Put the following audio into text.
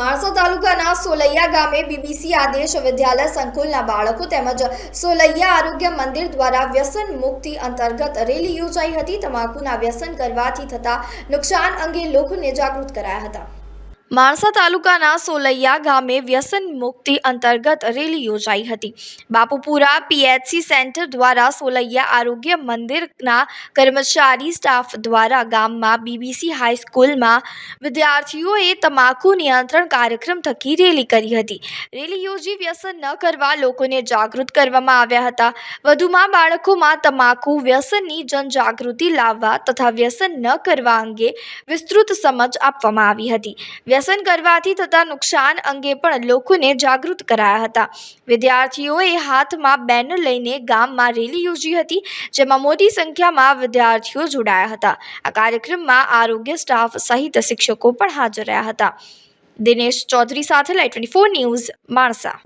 માણસા તાલુકાના સોલૈયા ગામે બીબીસી આદેશ વિદ્યાલય સંકુલના બાળકો તેમજ સોલૈયા આરોગ્ય મંદિર દ્વારા વ્યસન મુક્તિ અંતર્ગત રેલી યોજાઈ હતી. તમાકુના વ્યસન કરવાથી થતા નુકસાન અંગે લોકોને જાગૃત કરાયા હતા. માણસા તાલુકાના સોલૈયા ગામે વ્યસન મુક્તિ અંતર્ગત રેલી યોજાઈ હતી. બાપુપુરા પીએચસી સેન્ટર દ્વારા સોલૈયા આરોગ્ય મંદિરના કર્મચારી સ્ટાફ દ્વારા ગામમાં બીબીસી હાઈસ્કૂલમાં વિદ્યાર્થીઓએ તમાકુ નિયંત્રણ કાર્યક્રમ થકી રેલી કરી હતી. રેલી યોજી વ્યસન ન કરવા લોકોને જાગૃત કરવામાં આવ્યા હતા. વધુમાં બાળકોમાં તમાકુ વ્યસનની જનજાગૃતિ લાવવા તથા વ્યસન ન કરવા અંગે વિસ્તૃત સમજ આપવામાં આવી હતી. વ્યસન કરવાથી થતા નુકસાન અંગે પણ લોકોને જાગૃત કરાયા હતા. વિદ્યાર્થીઓએ હાથમાં બેનર લઈને ગામમાં રેલી યોજી હતી, જેમાં મોટી સંખ્યામાં વિદ્યાર્થીઓ જોડાયા હતા. આ કાર્યક્રમમાં આરોગ્ય સ્ટાફ સહિત શિક્ષકો પણ હાજર રહ્યા હતા. દિનેશ ચૌધરી સાથે લાઈ ટ્વેન્ટી ફોર ન્યૂઝ, માણસા.